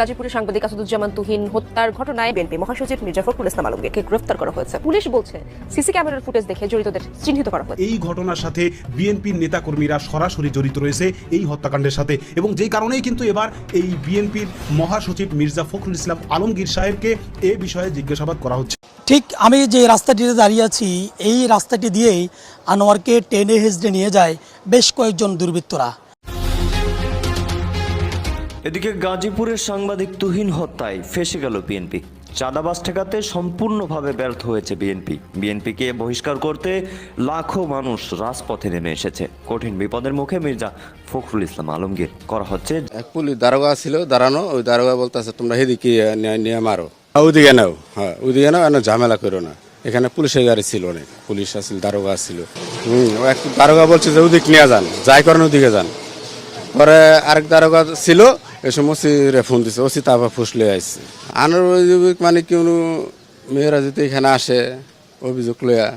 গাজীপুরের সাংবাদিক আসাদুজ্জামান তুহিন হত্যার ঘটনায় বিএনপি মহাসচিব মির্জা ফখরুল ইসলাম আলমগীরকে গ্রেফতার করা হয়েছে। পুলিশ বলছে সিসি ক্যামেরার ফুটেজ দেখে জড়িতদের চিহ্নিত করা হয়েছে। এই ঘটনার সাথে বিএনপির নেতাকর্মীরা সরাসরি জড়িত রয়েছে এই হত্যাকাণ্ডের সাথে এবং যেই কারণেই কিন্তু এবার এই বিএনপির মহাসচিব মির্জা ফখরুল ইসলাম আলমগীর সাহেবকে এ বিষয়ে জিজ্ঞাসাবাদ করা হচ্ছে। ঠিক আমি যে রাস্তাটিতে দাঁড়িয়ে আছি এই রাস্তাটি দিয়েই আনোয়ারকে টেনে হেসড়ে নিয়ে যায় বেশ কয়েকজন দুর্বৃত্তরা। এদিকে গাজীপুরের সাংবাদিক তুহিন হত্যায় ফেসে গেল বিএনপি। চাঁদাবাজ ঠেকাতে সম্পূর্ণভাবে ব্যর্থ হয়েছে বিএনপি। বিএনপিকে বহিষ্কার করতে লাখো মানুষ রাজপথে নেমে এসেছে। কঠিন বিপদের মুখে মির্জা ফখরুল ইসলাম আলমগীর করা হচ্ছে এক পুলিশ দারোগা ছিল দাঁড়ানো ওই দারোগা বলতেছে তোমরা সেদিকে নিয়ে- মারো? হ্যাঁ, ওদিকে নাও হ্যাঁ ওদিকে নাও এনে ঝামেলা করো না। এখানে পুলিশের গাড়ি ছিল অনেক পুলিশ আসছিল দারোগা ছিল হুম দারোগা বলছে যে ওদিক নিয়ে যান যাই করেন ওদিকে যান। পরে আরেক দারোগা ছিল, এ সময় ওসিরে দিছে, ওসি তারপর ফুসলে আসছে আনার অভিযোগ মানে কেউ মেয়েরা যদি এখানে আসে, অভিযোগ লইয়া,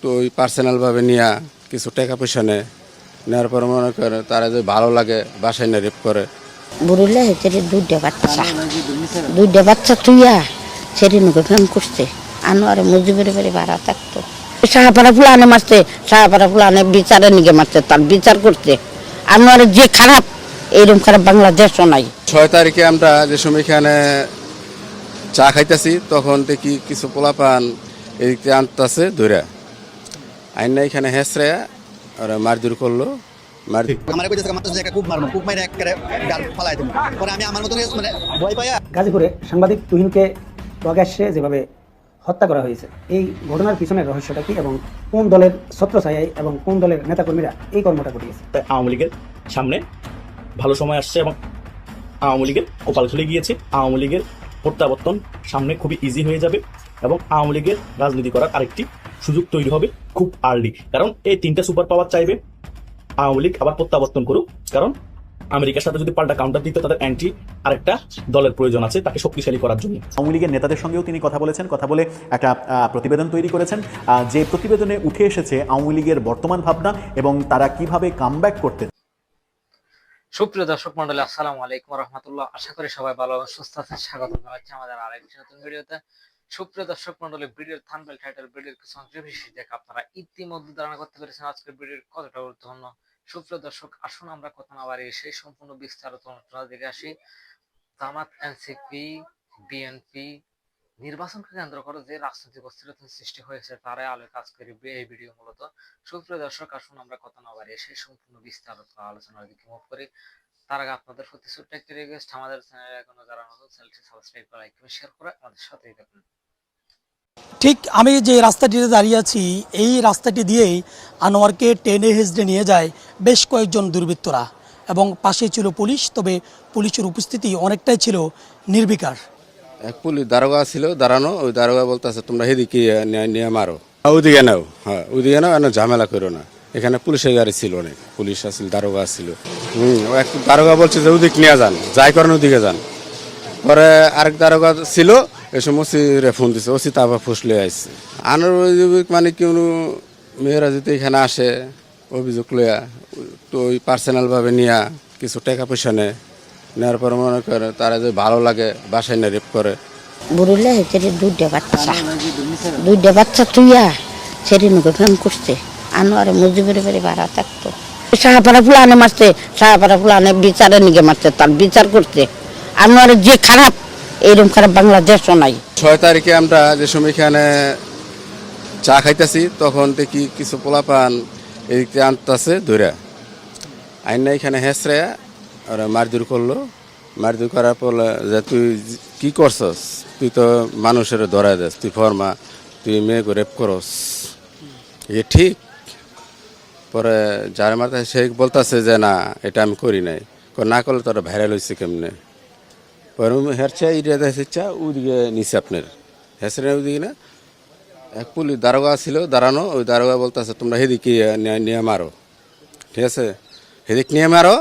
তো ওই পার্সোনালভাবে নিয়া কিছু টাকা পয়সা নেয় নেওয়ার পর মনে করে তারা যে ভালো লাগে, বাসায় না রেপ করে। বুড়ুলে সেটি দুইটা বাচ্চা দুইটা বাচ্চা তুইয়া সেটি nuke প্রেম করছে। আনোয়ারে মজুবের বাড়ি ভাড়া থাকতো। সাহাপাড়া ফুলানে মারছে, সাহাপাড়া ফুলানে বিচারে নিগে মারছে, তার বিচার করছে। আনোয়ারে যে খারাপ এইরকম খারাপ বাংলাদেশও নাই। ছয় তারিখে আমরা যে সময় এখানে চা খাইতেছি তখন দেখি কিছু পোলাপান এদিকে আনতেছে ধরে আইনা এখানে হেসরে ওরা মারধর করল। মানে গাজীপুরে সাংবাদিক তুহিনকে প্রকাশ্যে যেভাবে হত্যা করা হয়েছে। এই ঘটনার পিছনের রহস্যটা কি এবং কোন দলের ছত্রছায়ায় এবং কোন দলের নেতাকর্মীরা এই কর্মটা তাই আওয়ামী লীগের সামনে ভালো সময় আসছে এবং আওয়ামী লীগের কপাল খুলে গিয়েছে। আওয়ামী লীগের প্রত্যাবর্তন সামনে খুবই ইজি হয়ে যাবে এবং আওয়ামী লীগের রাজনীতি করার আরেকটি সুযোগ তৈরি হবে খুব আর্লি কারণ এই তিনটা সুপার পাওয়ার চাইবে। আওয়ামী লীগ আবার প্রত্যাবর্তন করুক। কারণ আমেরিকার সাথে যদি পাল্টা কাউন্টার দিতে তাদের অ্যান্টি আরেকটা দলের প্রয়োজন আছে তাকে শক্তিশালী করার জন্য। আওয়ামী লীগের নেতাদের সঙ্গেও তিনি কথা বলেছেন কথা বলে একটা প্রতিবেদন তৈরি করেছেন। যে প্রতিবেদনে উঠে এসেছে আওয়ামী লীগের বর্তমান ভাবনা এবং তারা কীভাবে কামব্যাক করতে সুপ্রিয় দর্শক মন্ডলী আসসালামু আলাইকুম রহমতুল্লাহ। আশা করি সবাই ভালো এবং সুস্থ আছেন। স্বাগত জানাচ্ছি আমাদের আরেকটি নতুন ভিডিওতে। সুপ্রিয় দর্শক মন্ডলী ভিডিওর থাম্বনেল টাইটেল ভিডিওর কিছু অংশ বেশি দেখে আপনারা ইতিমধ্যে ধারণা করতে পেরেছেন আজকের ভিডিওর কতটা গুরুত্বপূর্ণ। সুপ্রিয় দর্শক, আসুন আমরা কথা না বাড়িয়ে সেই সম্পূর্ণ বিস্তারিত আলোচনা দেখে আসি। জামাত, এনসিপি, বিএনপি নির্বাচনকে কেন্দ্র করে যে রাজনৈতিক অস্থিরতার সৃষ্টি হয়েছে, তারাই আলোয় কাজ করি এই ভিডিও মূলত। সুপ্রিয় দর্শক, আসুন আমরা কথা না বাড়িয়ে সেই সম্পূর্ণ বিস্তারিত আলোচনার দিকে মুভ করি। তার আগে আপনাদের প্রতি ছোট্ট একটি রিকোয়েস্ট আমাদের চ্যানেলে এখনও যারা নতুন চ্যানেলটি সাবস্ক্রাইব করে লাইক শেয়ার করে আমাদের সাথেই থাকুন। ঠিক আমি যে রাস্তাটিতে দাঁড়িয়ে আছি এই রাস্তাটি দিয়েই আনোয়ারকে টেনে হেসড়ে নিয়ে যায় বেশ কয়েকজন দুর্বৃত্তরা এবং পাশে ছিল পুলিশ তবে পুলিশের উপস্থিতি অনেকটাই ছিল নির্বিকার। এক পুলিশ দারোগা ছিল দাঁড়ানো ওই দারোগা বলতেছে তোমরা সেদিকে নিয়ে- নিয়ে মারো। হ্যাঁ, ওদিকে নাও। হ্যাঁ ওদিকে নাও এনে ঝামেলা করো না। এখানে পুলিশের গাড়ি ছিল অনেক পুলিশ আসছিল দারোগা ছিল হুম ও এক দারোগা বলছে যে ওদিক নিয়ে যান যাই করেন ওদিকে যান। পরে আরেক দারোগা ছিল এ সময় ওসিরে ফোন দিছে ওসি তারপর ফুসলে আসছে আনার অভিযোগ মানে কেউ মেয়েরা যদি এখানে আসে, অভিযোগ লইয়া, তো ওই পার্সোনালভাবে নিয়া কিছু টাকা পয়সা নেয় নেওয়ার পর মনে করে তারা যে ভালো লাগে, বাসায় না রেপ করে। বুড়ুলে সেটি দুইটা বাচ্চা দুইটা বাচ্চা তুইয়া সেটি nuke প্রেম করছে। আনোয়ারে মজুবের বাড়ি ভাড়া থাকতো। সাহাপাড়া ফুলানে মারছে, সাহাপাড়া ফুলানে বিচারে নিগে মারছে, তার বিচার করছে। আনোয়ারে যে খারাপ এইরকম খারাপ বাংলাদেশও নাই। ছয় তারিখে আমরা যে সময় এখানে চা খাইতেছি, তখন দেখি কিছু পোলাপান এদিকে আনতেছে ধরে আইনা এখানে হেসরে ওরা মারধর করল। মারধর করার পর যে তুই কি করছস? তুই তো মানুষের ধরা দেস, তুই ফর্মা, তুই মেয়েকে রেপ করস। এ ঠিক। পরে যার মাথায় সে বলতেছে যে, না, এটা আমি করি নাই। না করলে তোরা ভাইরাল হয়েছে কেমনে? পরে হেরছে ইরিয়া দেখছে ওদিকে নিচে আপনার হেসরে ওদিকে না এক পুলিশ দারোগা ছিল দাঁড়ানো ওই দারোগা বলতেছে তোমরা সেদিকে নিয়ে- মারো ঠিক আছে সেদিক নিয়ে মারো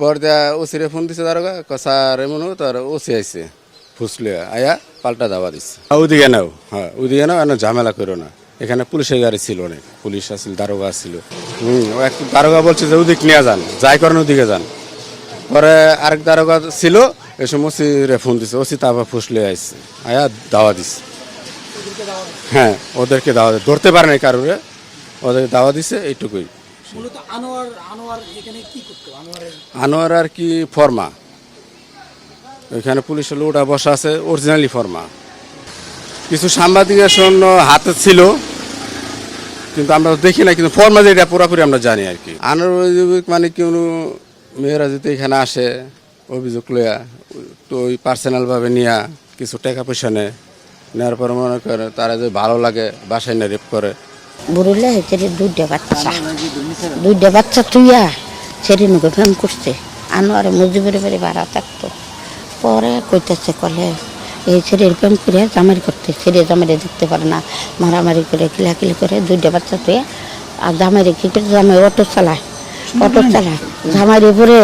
পর ওসিরে ফোন দিছে দারোগা কষার এমন তার ওসি আইছে ফুসলে আয়া পাল্টা দাবা দিচ্ছে ওদিকে নাও হ্যাঁ ওদিকে নাও এনে ঝামেলা করো না এখানে পুলিশের গাড়ি ছিল অনেক পুলিশ আসছিল দারোগা আসছিল হুম এক দারোগা বলছে যে ওদিক নিয়ে যান যাই করেন ওদিকে যান পরে আরেক দারোগা ছিল এ এই সময় ওসিরে ফোন দিছে ওসি তারপর ফুসলে আসছে আয়া দাওয়া দিছে। হ্যাঁ ওদেরকে দাওয়া ধরতে পারে নাই কারোরে ওদেরকে দাওয়া দিছে এইটুকুই। আনোয়ার আর কি ফর্মা? ওইখানে পুলিশের লোটা বসা আছে অরিজিনালি ফর্মা। কিছু সাংবাদিকের জন্য হাতে ছিল কিন্তু আমরা দেখি না কিন্তু ফর্মা যেটা পুরোপুরি আমরা জানি আর কি। আনোয়ার মানে কোনো মেয়েরা যদি এখানে আসে অভিযোগ লইয়া তো ওই পার্সোনালভাবে নিয়া কিছু টাকা পয়সা নেয়। নেওয়ার পর মনে করে তারা যে ভালো লাগে, বাসায় না রেপ করে। বুড়িলে সেটি দুইটা বাচ্চা দুইটা বাচ্চা তুইয়া সেটি নুকে ফেম করছে। আনোয়ারে মজুবের বাড়ি ভাড়া থাকতো। পরে কইতেছে, কলে, এই ছেলের প্রেম করে জামারি করতে ছেলে জামারি দেখতে পারে না। মারামারি করে, কিলাকিলি করে দুইটা বাচ্চা তুই আর জামাইরে কি জামাই অটো চালায়? অটো চালায়। জামাইরে পরে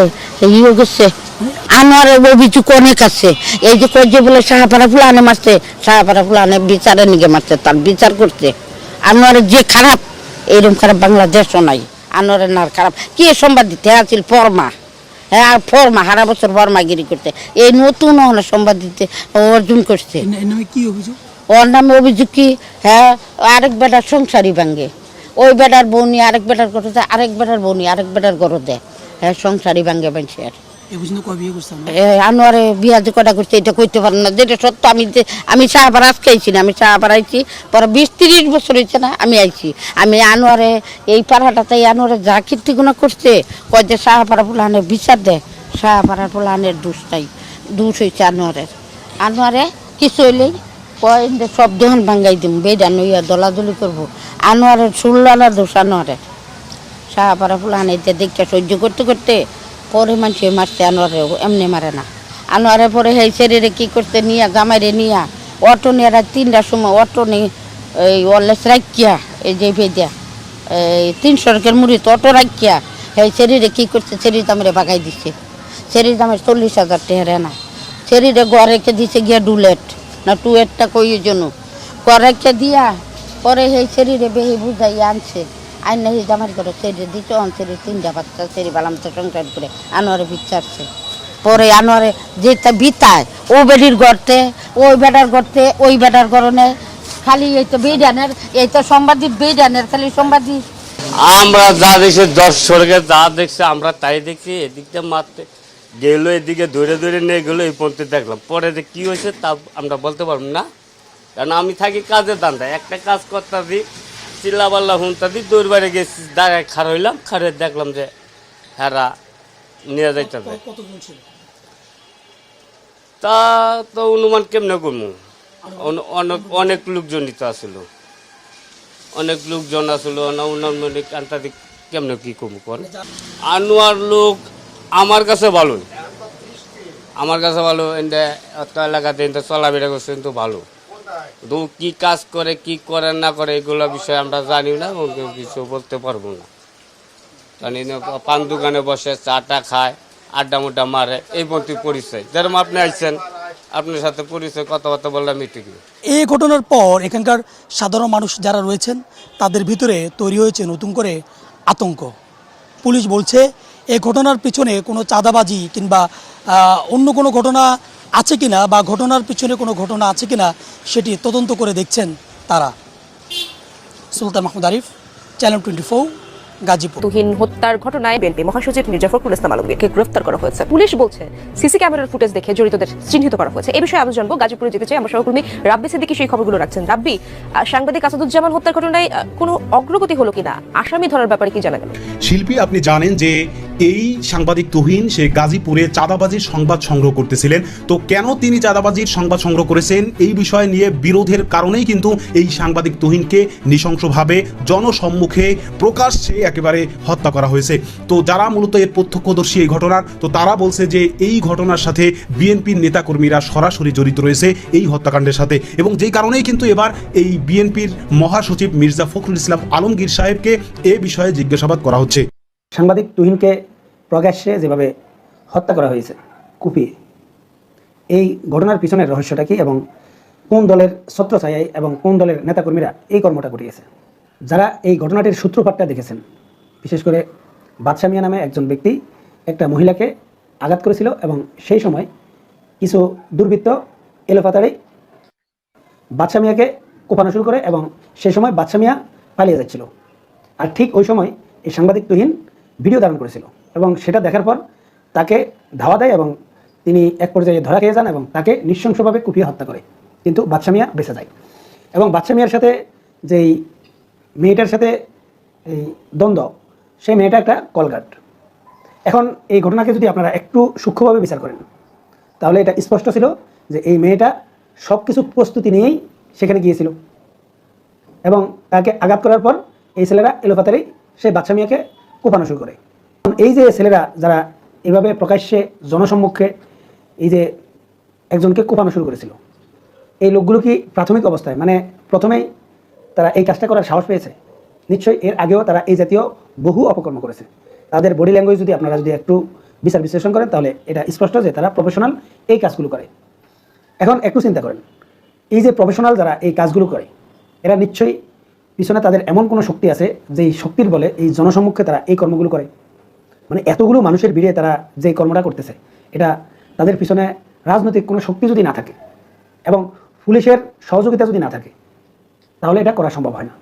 ইয়ে গেছে আনোয়ারের অভিযোগ অনেক আছে এই যে কই যে বলে সাহাপাড়া ফুলানে মারছে সাহাপাড়া ফুলানে বিচারে নিগে মারছে তার বিচার করছে। যে খারাপ এরকম খারাপ বাংলাদেশও নাই। আনোয়ারের না খারাপ। কে সম্বাদ দিতে? আছিল ফরমা। হ্যাঁ ফরমা সারা বছর ফরমাগিরি করতে এই নতুন হলে সম্বাদ দিতে অর্জন করছে। ওর নামে অভিযোগ কি? হ্যাঁ আরেক বেটার সংসারই ভাঙ্গে। ওই বেটার বৌনি আরেক বেটার ঘরে দেয় আরেক বেটার বৌনি আরেক বেটার ঘরে দেয়। হ্যাঁ সংসারই ভাঙ্গে পর্যন্ত কয় বিয়ে আনোয়ারে যে কটা করছে এটা পারেন না। যেটা সত্য আমি যে- আমি শাহপাড়া আজকে আইছি না আমি আইছি পরে বিশ তিরিশ বছর হয়েছে না আমি আইছি। আমি আনোয়ারে এই পাড়াটাতে আনোয়ারে যা কীর্তিগুণা করছে কয় যে শাহপাড়া ফুলানের বিচার দেয় শাহপাড়া ফুলানের দোষ নাই দোষ হয়েছে আনোয়ারের। আনোয়ারে কিছু হইলেই কয় সব দোকান ভাঙ্গাই দিম বেডা নইয়া দলাদলি করব। আনোয়ারের সুল্লালার দোষ আনোয়ারের। শাহপাড়া ফুলান এতে দেখতে সহ্য করতে করতে, পরে মানুষে মারতে আনোয়ারে এমনি মারে না। আনোয়ারে পরে সেই শরীরে কি করতে নিয়া, জামাইরে নিয়া, অটো নিয়ে তিনটার সময় অটো নিয়ে এই ওয়ারলেস রাখিয়া এই যে ভেদিয়া এই তিনশো টাকার মুড়ি তো অটো রাখিয়া সেই শরীরে কি করছে শরীর দামরে বাগাই দিছে। শরীর দামের চল্লিশ হাজার টেহারে না শরীরে ঘর রেখে দিছে গিয়া ডুলেট। না টুয়েটটা কই জন্য রেখে দিয়া, পরে সেই শরীরে বেহি বুঝাই আনছে। আইন নাহি জামার করে শরীরে অন শরীর তিনটা বাচ্চা, শরীর বালাম তো সংসার করে আনোয়ারে বিচারছে। পরে আনোয়ারে যেটা বিতায়, ও বেডির গড়তে ওই বেটার গড়তে ওই বেটার গরনে। খালি এই তো বেডানের এই তো সম্বাদিক বেডানের খালি সম্বাদিক আমরা যা দেখছি দর্শকে যা দেখছি, আমরা তাই দেখছি, এদিকটা মারতে গেলো এদিকে ধরে ধরে নিয়ে গেলো এই পর্যন্ত দেখলাম। পরে যে কী হয়েছে তা আমরা বলতে পারব না। কারণ আমি থাকি কাজের দান্দা একটা কাজ করতে দিই চিল্লা পাল্লা দিই দৌড় বাড়ি গেছি দাঁড়ায় খার হইলাম খারে দেখলাম যে হেরা নিয়ে যাইতে যায় তা তো অনুমান কেমনে করব? অনেক অনেক লোকজনই তো আসলো। অনেক লোকজন আসলো না অন্যান্য কান্তাদি কেমনে কী করব কর আনোয়ার লোক আমার কাছে ভালোই আমার কাছে ভালো এলাকাতে চলাফেরা করছে, কিন্তু ভালো। ও কি কাজ করে, কি করে, না করে, এগুলো বিষয়ে আমরা জানি না কিছু বলতে পারব না। কারণ এনে পান দোকানে বসে, চাটা খায়, আড্ডা মুড্ডা মারে, এই মতো পরিচয়। যেরকম আপনি আইছেন, আপনার সাথে পরিচয়, কথাবার্তা বললাম এটুকু এই ঘটনার পর এখানকার সাধারণ মানুষ যারা রয়েছেন, তাদের ভিতরে তৈরি হয়েছে নতুন করে আতঙ্ক। পুলিশ বলছে এই ঘটনার পিছনে কোনো চাঁদাবাজি কিংবা অন্য কোনো ঘটনা আছে কিনা বা ঘটনার পিছনে কোনো ঘটনা আছে কিনা সেটি তদন্ত করে দেখছেন তারা। Sultan Mahmud Arif channel twenty Gazipur. Tuhin হত্যার ঘটনায় বিএনপি মহাসচিব মির্জা ফখরুল ইসলাম আলমগীরকে গ্রেফতার করা হয়েছে। পুলিশ বলছে সিসি ক্যামেরার ফুটেজ দেখে জড়িতদের চিহ্নিত করা হয়েছে। এই বিষয়ে আরও জানব গাজীপুরে যেতে চাই আমার সহকর্মী রাব্বি সিদ্দিকি। সেই খবরগুলো রাখছেন। রাব্বি সাংবাদিক আসাদুজ্জামান হত্যার ঘটনায় কোনো অগ্রগতি হলো কিনা? আসামি ধরার ব্যাপারে কি জানা গেল? শিল্পী আপনি জানেন যে এই সাংবাদিক তুহিন সে গাজীপুরে চাঁদাবাজির সংবাদ সংগ্রহ করতেছিলেন। তো কেন তিনি চাঁদাবাজির সংবাদ সংগ্রহ করেছেন? এই বিষয় নিয়ে বিরোধের কারণেই কিন্তু এই সাংবাদিক তুহিনকে নৃশংসভাবে জনসম্মুখে প্রকাশ্যে একেবারে হত্যা করা হয়েছে। তো যারা মূলত এর প্রত্যক্ষদর্শী এই ঘটনার তো তারা বলছে যে এই ঘটনার সাথে বিএনপির নেতাকর্মীরা সরাসরি জড়িত রয়েছে এই হত্যাকাণ্ডের সাথে। এবং যেই কারণেই কিন্তু এবার এই বিএনপির মহাসচিব মির্জা ফখরুল ইসলাম আলমগীর সাহেবকে এ বিষয়ে জিজ্ঞাসাবাদ করা হচ্ছে। সাংবাদিক তুহিনকে প্রকাশ্যে যেভাবে হত্যা করা হয়েছে, কুপিয়ে। এই ঘটনার পিছনের রহস্যটা কি এবং কোন দলের ছত্রছায়ায় এবং কোন দলের নেতাকর্মীরা এই কর্মটা ঘটিয়েছে যারা এই ঘটনাটির সূত্রপাতটা দেখেছেন, বিশেষ করে বাদশা মিয়া নামে একজন ব্যক্তি, একটা মহিলাকে আঘাত করেছিল এবং সেই সময় কিছু দুর্বৃত্ত এলোপাতাড়ি বাদশা মিয়াকে কোপানো শুরু করে এবং সেই সময় বাদশা মিয়া পালিয়ে যাচ্ছিল। আর ঠিক ওই সময় এই সাংবাদিক তুহিন ভিডিও ধারণ করেছিল এবং সেটা দেখার পর তাকে ধাওয়া দেয় এবং তিনি এক পর্যায়ে ধরা খেয়ে যান এবং তাকে নৃশংসভাবে কুপিয়ে হত্যা করে। কিন্তু বাদশা মিয়া বেঁচে যায়। এবং বাদশা মিয়ার সাথে যেই মেয়েটার সাথে এই দ্বন্দ্ব, সেই মেয়েটা একটা কলগাট। এখন এই ঘটনাকে যদি আপনারা একটু সূক্ষ্মভাবে বিচার করেন, তাহলে এটা স্পষ্ট ছিল যে এই মেয়েটা সব কিছু প্রস্তুতি নিয়েই সেখানে গিয়েছিল। এবং তাকে আঘাত করার পর এই ছেলেরা এলোপাতারি সেই বাচ্চা মেয়েকে কোপানো শুরু করে। এই যে ছেলেরা যারা এভাবে প্রকাশ্যে জনসম্মুখে এই যে একজনকে কোপানো শুরু করেছিল, এই লোকগুলো কি প্রাথমিক অবস্থায়? মানে প্রথমেই তারা এই কাজটা করার সাহস পেয়েছে। নিশ্চয়ই এর আগেও তারা এই জাতীয় বহু অপকর্ম করেছে। তাদের বডি ল্যাঙ্গুয়েজ যদি আপনারা যদি একটু বিচার বিশ্লেষণ করেন, তাহলে এটা স্পষ্ট যে তারা প্রফেশনাল এই কাজগুলো করে। এখন একটু চিন্তা করেন, এই যে প্রফেশনাল যারা এই কাজগুলো করে, এরা নিশ্চয়ই পিছনে তাদের এমন কোনো শক্তি আছে যেই শক্তির বলে এই জনসম্মুখে তারা এই কর্মগুলো করে? মানে এতগুলো মানুষের ভিড়ে তারা যে কর্মটা করতেছে, এটা তাদের পিছনে রাজনৈতিক কোনো শক্তি যদি না থাকে এবং পুলিশের সহযোগিতা যদি না থাকে তাহলে এটা করা সম্ভব হয় না।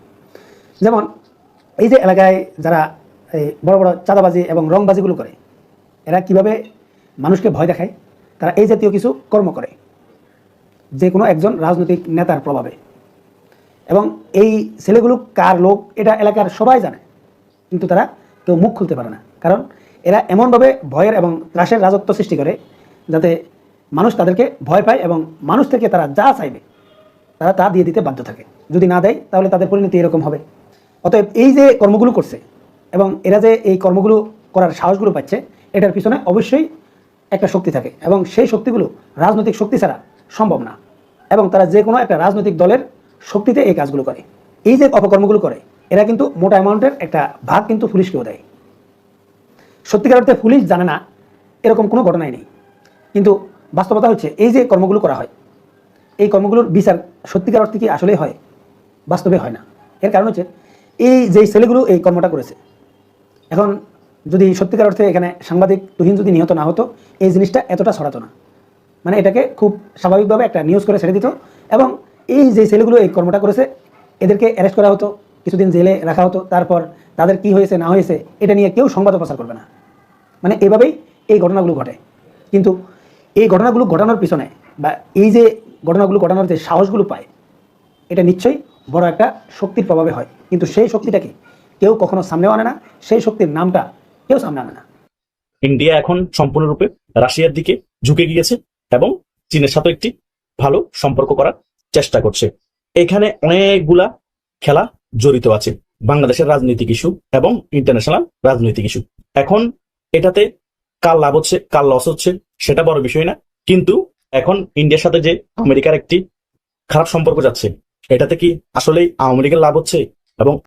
যেমন এই যে এলাকায় যারা এই বড় বড় চাঁদাবাজি এবং রংবাজিগুলো করে, এরা কীভাবে মানুষকে ভয় দেখায়? তারা এই জাতীয় কিছু কর্ম করে, যে কোনো একজন রাজনৈতিক নেতার প্রভাবে। এবং এই ছেলেগুলো কার লোক, এটা এলাকার সবাই জানে, কিন্তু তারা কেউ মুখ খুলতে পারে না। কারণ এরা এমনভাবে ভয়ের এবং ত্রাসের রাজত্ব সৃষ্টি করে, যাতে মানুষ তাদেরকে ভয় পায় এবং মানুষ থেকে তারা যা চাইবে তারা তা দিয়ে দিতে বাধ্য থাকে। যদি না দেয়, তাহলে তাদের পরিণতি এরকম হবে। অতএব এই যে কর্মগুলো করছে এবং এরা যে এই কর্মগুলো করার সাহসগুলো পাচ্ছে, এটার পিছনে অবশ্যই একটা শক্তি থাকে এবং সেই শক্তিগুলো রাজনৈতিক শক্তি ছাড়া সম্ভব না এবং তারা যে কোনো একটা রাজনৈতিক দলের শক্তিতে এই কাজগুলো করে। এই যে অপকর্মগুলো করে, এরা কিন্তু মোটা অ্যামাউন্টের একটা ভাগ কিন্তু পুলিশকেও দেয়। সত্যিকার অর্থে পুলিশ জানে না, এরকম কোনো ঘটনাই নেই। কিন্তু বাস্তবতা হচ্ছে, এই যে কর্মগুলো করা হয় এই কর্মগুলোর বিচার সত্যিকার অর্থে কি আসলেই হয়? বাস্তবে হয় না। এর কারণ হচ্ছে, এই যে ছেলেগুলো এই কর্মটা করেছে, এখন যদি সত্যিকার অর্থে এখানে সাংবাদিক তুহিন যদি নিহত না হতো, এই জিনিসটা এতটা ছড়াতো না। মানে এটাকে খুব স্বাভাবিকভাবে একটা নিউজ করে ছেড়ে দিত এবং এই যে ছেলেগুলো এই কর্মটা করেছে, এদেরকে অ্যারেস্ট করা হতো, কিছুদিন জেলে রাখা হতো, তারপর তাদের কি হয়েছে, না হয়েছে, এটা নিয়ে কেউ সংবাদ প্রচার করবে না। মানে এভাবেই এই ঘটনাগুলো ঘটে। কিন্তু এই ঘটনাগুলো ঘটানোর পিছনে বা এই যে ঘটনাগুলো ঘটানোর যে সাহসগুলো পায়, এটা নিশ্চয়ই বড় একটা শক্তির প্রভাবে হয়। কিন্তু সেই শক্তিটাকে কেউ কখনো সামনেও আনে না, সেই শক্তির নামটা কেউ সামনে আনে না। ইন্ডিয়া এখন সম্পূর্ণরূপে রাশিয়ার দিকে ঝুঁকে গিয়েছে এবং চীনের সাথে একটি ভালো সম্পর্ক করার চেষ্টা করছে। এখানে অনেকগুলা খেলা জড়িত আছে, বাংলাদেশের রাজনৈতিক ইস্যু এবং ইন্টারন্যাশনাল রাজনৈতিক ইস্যু। এখন এটাতে কার লাভ হচ্ছে, কার লস হচ্ছে, সেটা বড় বিষয় না। কিন্তু এখন ইন্ডিয়ার সাথে যে আমেরিকার একটি খারাপ সম্পর্ক যাচ্ছে, এটাতে কি আসলেই আওয়ামী লীগের লাভ হচ্ছে? এবং